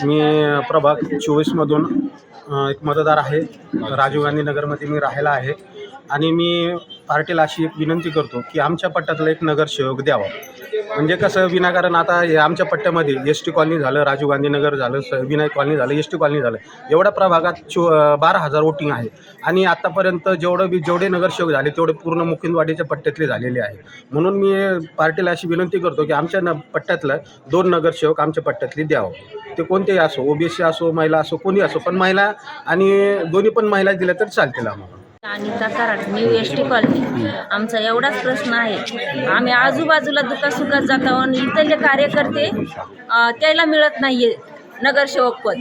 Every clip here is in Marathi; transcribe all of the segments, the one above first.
मी प्रभाग चोवीसमधून एक मतदार आहे. राजीव गांधी नगरमध्ये मी राहायला आहे. आणि मी पार्टीला अशी एक विनंती करतो की आमच्या पट्ट्यातला एक नगरसेवक द्यावा. म्हणजे कसं विनाकारण आता हे आमच्या पट्ट्यामध्ये एस टी कॉलनी झालं राजीव गांधी नगर झालं स विनायक कॉलनी झालं एस टी कॉलनी झालं एवढ्या प्रभागात चो बारा हजार वोटिंग आहे. आणि आत्तापर्यंत जेवढं बी जेवढे नगरसेवक झाले तेवढे पूर्ण मुकिंदवाडीच्या पट्ट्यातले झालेले आहे म्हणून मी पार्टीला अशी विनंती करतो की आमच्या न पट्ट्यातलं दोन नगरसेवक आमच्या पट्ट्यातले द्यावं. ते कोणतेही असो ओबीसी असो महिला असो कोणी असो पण महिला आणि दोन्ही पण महिला दिल्या तर चालतील आम्हाला. Anita Karad new S T colony आमचा एवढाच प्रश्न आहे. आम्ही आजूबाजूला दुखासुखात जातो आणि इथले कार्यकर्ते त्याला मिळत नाही आहे नगरसेवक पद.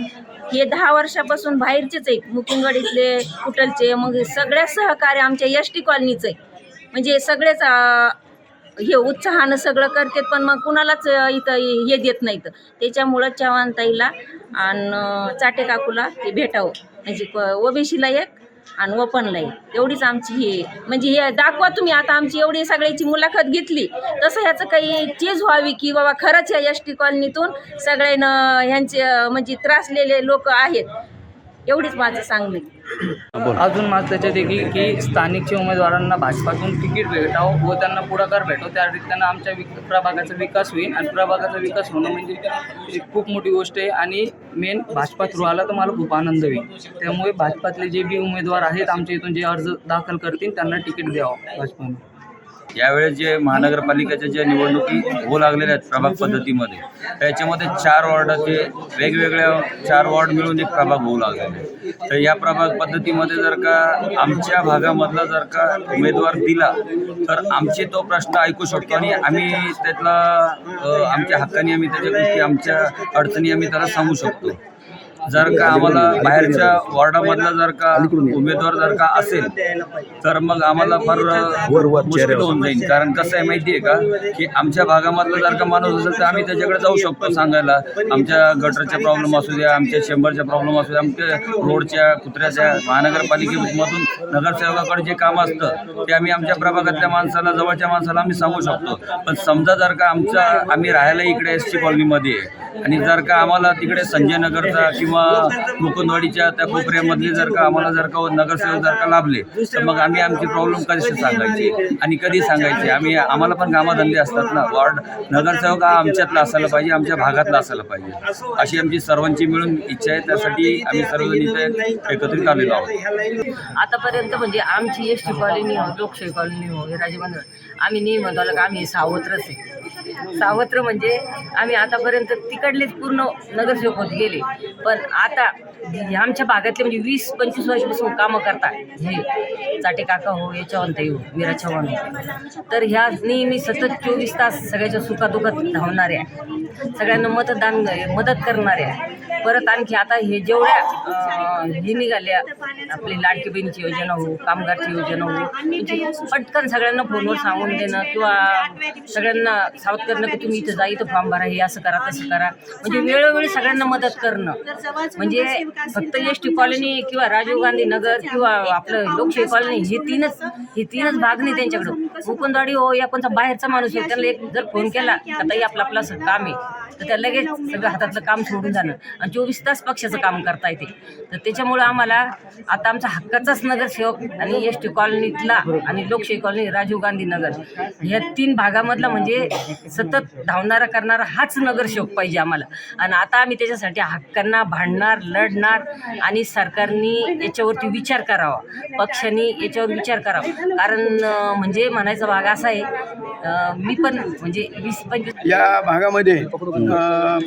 हे दहा वर्षापासून बाहेरचेच आहे मुकुंगड इथले कुटलचे मग सगळ्या सहकार्य आमच्या एस टी कॉलनीचं आहे. म्हणजे सगळेच हे उत्साहानं सगळं करतात पण मग कुणालाच इथं हे देत नाहीत. त्याच्यामुळं चव्हाणताईला आणि चाटे काकूला ते भेटावं. म्हणजे ओबीसीला एक आणि ओपनला एक एवढीच आमची हे म्हणजे हे दाखवा तुम्ही आता आमची एवढी सगळ्याची मुलाखत घेतली तसं ह्याचं काही चीज व्हावी की बाबा खरंच या एस टी कॉलनीतून सगळ्यांना ह्यांचे म्हणजे त्रासलेले लोक आहेत. एवढीच माझं सांगणं अजून माझं त्याच्यात देखील की स्थानिकच्या उमेदवारांना भाजपातून तिकीट भेटावं व त्यांना पुढाकार भेटो त्या त्यांना आमच्या विक प्रभागाचा विकास होईल आणि प्रभागाचा विकास होणं म्हणजे एक खूप मोठी गोष्ट आहे आणि मेन भाजपा थ्रू आला तर मला खूप आनंद होईल. त्यामुळे भाजपातले जे बी उमेदवार आहेत आमच्या इथून जे अर्ज दाखल करतील त्यांना तिकीट द्यावं भाजपाने. यावेळेस जे महानगरपालिकेच्या ज्या निवडणुकी होऊ लागलेल्या आहेत प्रभाग पद्धतीमध्ये त्याच्यामध्ये चार वॉर्डाचे वेगवेगळ्या चार वॉर्ड मिळून एक प्रभाग होऊ लागलेले आहे. तर या प्रभाग पद्धतीमध्ये जर का आमच्या भागामधला जर का उमेदवार दिला तर आमचे तो प्रश्न ऐकू शकतो आणि आम्ही त्यातला आमच्या हक्काने आम्ही त्याच्या गोष्टी आमच्या अडचणी आम्ही त्याला सांगू शकतो जर का आम्हाला बाहेरच्या वॉर्डामधला जर का उमेदवार जर का असेल तर मग आम्हाला फार मुश्किल होऊन जाईल. कारण कसं आहे माहिती आहे का की आमच्या भागामधला जर का माणूस असेल तर आम्ही त्याच्याकडे जाऊ शकतो सांगायला. आमच्या गटरच्या प्रॉब्लेम असू द्या आमच्या चेंबरच्या प्रॉब्लेम असू द्या आमच्या रोडच्या कुत्र्याच्या महानगरपालिकेमधून नगरसेवकाकडे जे काम असतं ते आम्ही आमच्या प्रभागातल्या माणसाला जवळच्या माणसाला आम्ही सांगू शकतो. पण समजा जर का आमचा आम्ही राहायला इकडे एस टी कॉलनीमध्ये आहे आणि जर का आम्हाला तिकडे संजय नगरचा किंवा मुकुंदवाडीच्या त्या कोपऱ्यामधले जर का आम्हाला जर का नगरसेवक जर का लाभले तर मग आम्ही आमची प्रॉब्लेम कशी सांगायची आणि कधी सांगायची. आम्ही आम्हाला पण कामाधंदे असतात ना. वॉर्ड नगरसेवक हा आमच्यातला असायला पाहिजे आमच्या भागातला असायला पाहिजे. अशी आमची सर्वांची मिळून इच्छा आहे. त्यासाठी आम्ही सर्वजण इथे एकत्रित आलेलो आहोत. आतापर्यंत म्हणजे आमची एस टी कॉलनी हो लोकशाही कॉलनी हो हे राजबंधन आम्ही नेहमी म्हणतो आलं का आम्ही सावत्रच आहे. सावत्र म्हणजे आम्ही आतापर्यंत तिकडलेच पूर्ण नगरसेवक होत गेले. पण आता आमच्या भागातले म्हणजे वीस पंचवीस वर्षापासून कामं करतात. हे चाटे काका हो या चव्हाणताई हो मीरा चव्हाण हो. तर ह्या नेहमी सतत चोवीस तास सगळ्याच्या सुखादुखात धावणाऱ्या सगळ्यांना मतदान मदत करणाऱ्या परत आणखी आता हे जेवढ्या हे निघाल्या आपली लाडकी बहिणीची योजना हो कामगारची योजना हो पटकन सगळ्यांना फोनवर सांगून देणं किंवा सगळ्यांना सावध करणं की तुम्ही इथं जा इथं फॉर्म भरा हे असं करा तसं करा. म्हणजे वेळोवेळी सगळ्यांना मदत करणं. म्हणजे फक्त एस टी कॉलनी किंवा राजीव गांधी नगर किंवा आपलं लोकशाही कॉलनी हे तीनच हे तीनच भाग नाही त्यांच्याकडं. मुकुंदवाडी हो या कोणता बाहेरचा माणूस आहे त्याला एक जर फोन केला तर ताई आपलं आपलं असं काम आहे तर त्या लगेच सगळं हातातलं काम सोडून जाणं. आणि चोवीस तास पक्षाचं काम करता येते. तर त्याच्यामुळं आम्हाला आता आमचा हक्काचाच नगरसेवक आणि एस टी कॉलनीतला आणि लोकशाही कॉलनी राजीव गांधी नगर ह्या तीन भागामधला म्हणजे सतत धावणारा करणारा हाच नगरसेवक पाहिजे आम्हाला. आणि आता आम्ही त्याच्यासाठी हक्कांना भांडणार लढणार आणि सरकारनी याच्यावरती विचार करावा. पक्षांनी याच्यावर विचार करावा. कारण म्हणजे म्हणायचा भाग असा आहे मी पण म्हणजे वीस पंचवीस या भागामध्ये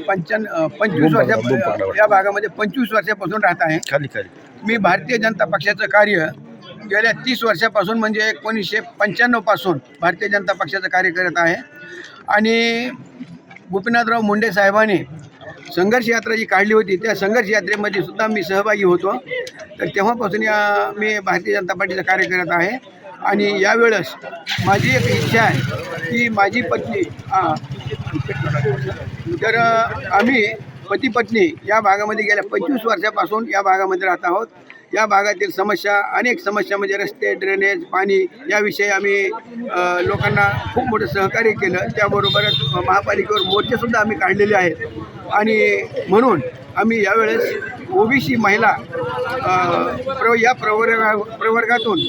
पंच्याण्णव पंचवीस वर्षा या भागामध्ये पंचवीस वर्षापासून राहत आहे. खाली खाली. मी भारतीय जनता पक्षाचं कार्य गेल्या तीस वर्षापासून म्हणजे एकोणीसशे पंच्याण्णवपासून भारतीय जनता पक्षाचं कार्य करत आहे. आणि गोपीनाथराव मुंडे साहेबांनी संघर्ष यात्रा जी काढली होती त्या संघर्ष यात्रेमध्ये सुद्धा मी सहभागी होतो. तर तेव्हापासून या मी भारतीय जनता पार्टीचं कार्य करत आहे. आणि यावेळेस माझी एक इच्छा आहे की माझी पत्नी हां. तर आम्ही पती पत्नी या भागामध्ये गेल्या पंचवीस वर्षापासून या भागामध्ये राहत आहोत. या भागातील समस्या अनेक समस्या म्हणजे रस्ते ड्रेनेज पाणी याविषयी आम्ही लोकांना खूप मोठं सहकार्य केलं. त्याबरोबरच महापालिकेवर मोर्चेसुद्धा आम्ही काढलेले आहेत. आणि म्हणून आम्ही यावेळेस ओबीसी महिला प्र या प्रवर्गा प्रवर्गातून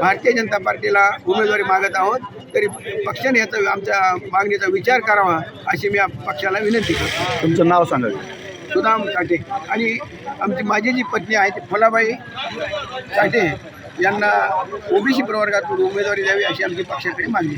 भारतीय जनता पार्टीला उमेदवारी मागत आहोत. तरी पक्षाने याचा आमच्या मागणीचा विचार करावा अशी मी पक्षाला विनंती करतो. तुमचं नाव सांगा. सुदाम साठे आणि आमची माझी जी पत्नी आहे ती फुलाबाई साठे यांना ओबीसी प्रवर्गातून उमेदवारी द्यावी अशी आमची पक्षाकडे मागणी